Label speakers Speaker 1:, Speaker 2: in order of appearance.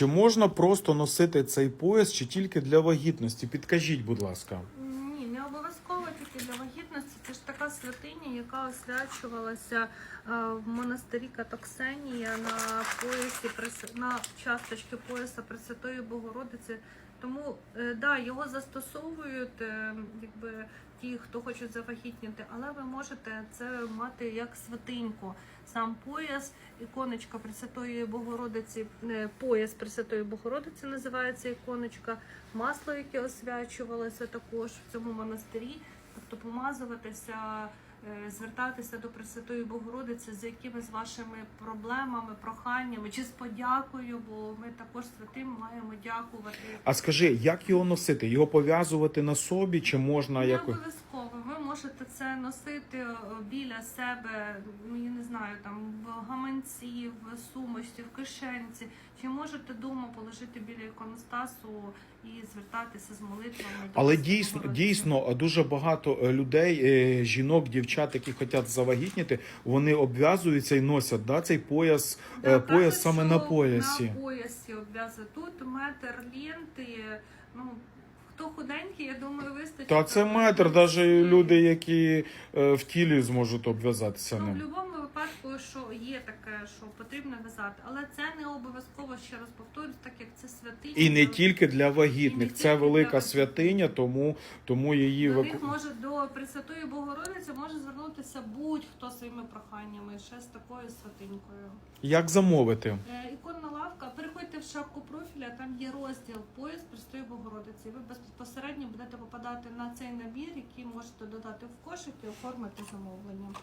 Speaker 1: Чи можна просто носити цей пояс, чи тільки для вагітності? Підкажіть, будь ласка.
Speaker 2: Ні, не обов'язково тільки для вагітності. Це ж така святиня, яка освячувалася е, в монастирі Катоксенія на поясі на часточки пояса Пресвятої Богородиці. Тому е, да, його застосовують е, якби ті, хто хочуть завагітніти, але ви можете це мати як святиньку. Сам пояс, іконочка Пресвятої Богородиці, е, пояс Пресвятої Богородиці називається іконочка, масло, яке освячувалося також в цьому монастирі, тобто помазуватися, звертатися до Пресвятої Богородиці з якимись вашими проблемами, проханнями чи з подякою, бо ми також святим маємо дякувати.
Speaker 1: А скажи, як його носити? Його пов'язувати на собі, чи можна якось?
Speaker 2: Можете це носити е, біля себе, ну я не знаю, там в гаманці, в сумочці, в кишенці. Чи можете вдома положити біля іконостасу і звертатися з молитвами?
Speaker 1: Але дійсно, дійсно дуже багато е, людей, е, жінок, дівчат, які хочуть завагітніти, вони обв'язуються і носять да, цей пояс,
Speaker 2: Да,
Speaker 1: пояс
Speaker 2: кажуть,
Speaker 1: саме на поясі.
Speaker 2: На поясі обв'язує. Тут метр ленти. Ну хто худенький, я думаю, вистачить.
Speaker 1: Та це метр, навіть люди, які е, в тілі зможуть обв'язатися
Speaker 2: Ну, в
Speaker 1: ним.
Speaker 2: будь-якому випадку, що є таке, що потрібно в'язати, але це не обов'язково ще раз повторюсь, так як це святиня.
Speaker 1: І не тільки для вагітних. Це велика святиня, тому, тому її
Speaker 2: До
Speaker 1: вик...
Speaker 2: них може до Пресвятої Богородиці може звернутися будь-хто своїми проханнями ще з такою святинькою.
Speaker 1: Як замовити?
Speaker 2: Е, іконна лавка, в шапку профіля, там є розділ пояс Пресвятої Богородиці. Ви безпосередньо будете попадати на цей набір, який можете додати в кошик і оформити замовлення.